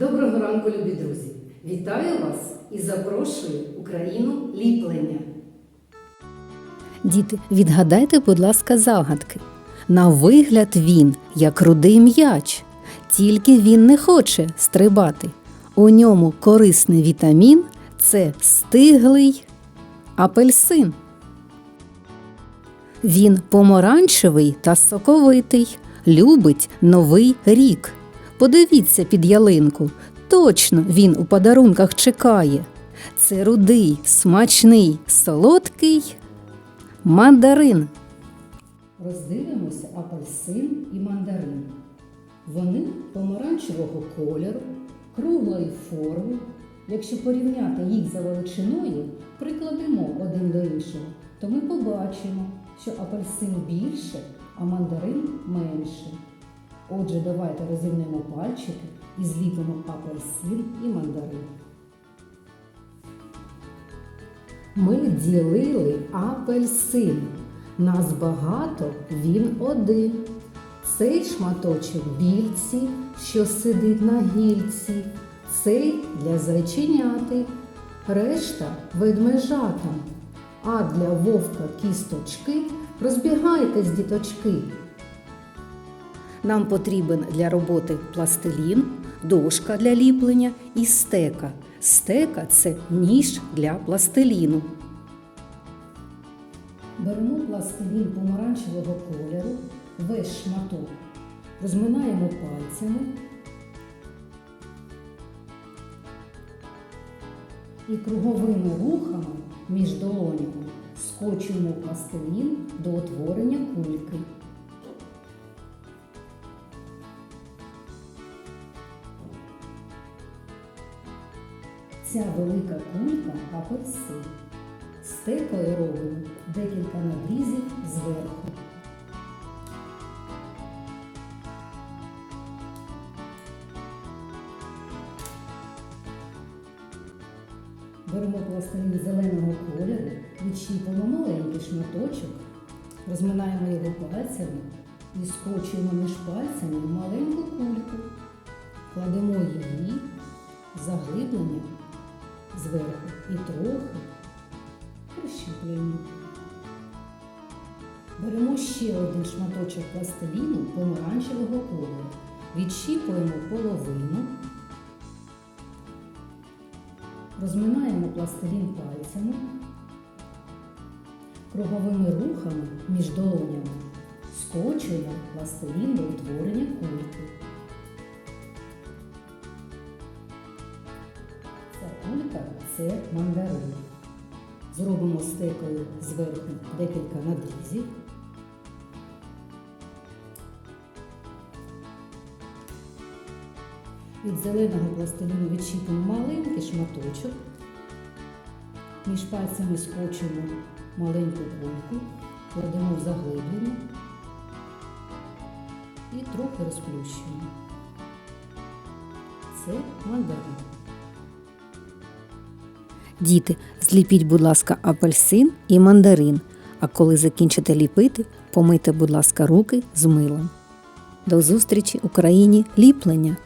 Доброго ранку, любі друзі! Вітаю вас і запрошую Україну ліплення. Діти, відгадайте, будь ласка, загадки. На вигляд він, як рудий м'яч, тільки він не хоче стрибати. У ньому корисний вітамін це стиглий апельсин. Він помаранчевий та соковитий, любить новий рік. Подивіться під ялинку. Точно він у подарунках чекає. Це рудий, смачний, солодкий мандарин. Роздивимося апельсин і мандарин. Вони помаранчевого кольору, круглої форми. Якщо порівняти їх за величиною, прикладемо один до іншого, то ми побачимо, що апельсин більше, а мандарин менше. Отже, давайте розімнемо пальчики і зліпимо апельсин і мандарин. Ми ділили апельсин. Нас багато, він один. Цей шматочок більці, що сидить на гільці, цей для зайченяти, решта ведмежатам. А для вовка кісточки розбігайтесь, діточки. Нам потрібен для роботи пластилін, дошка для ліплення і стека. Стека це ніж для пластиліну. Беремо пластилін помаранчевого кольору, весь шматок, розминаємо пальцями і круговими рухами між долонями скочуємо пластилін до утворення кульки. Ця велика кулька апельсин. Стекою робимо декілька надрізів зверху. Беремо пластилін зеленого кольору, відщіпуємо маленький шматочок, розминаємо його пальцями і скочуємо між пальцями маленьку кульку. Кладемо її заглиблення зверху і трохи прищіплюємо. Беремо ще один шматочок пластиліну помаранчевого кольору. Відщіпуємо половину. Розминаємо пластилін пальцями, круговими рухами між долонями скочуємо пластилін до утворення кульки. Кулька це мандарин. Зробимо стекою зверху декілька надрізів. Від зеленого пластиліну відчіпимо маленький шматочок. Між пальцями скочимо маленьку кульку, кладемо в заглиблення і трохи розплющуємо. Це мандарин. Діти, зліпіть, будь ласка, апельсин і мандарин. А коли закінчите ліпити, помийте, будь ласка, руки з милом. До зустрічі Україні ліплення!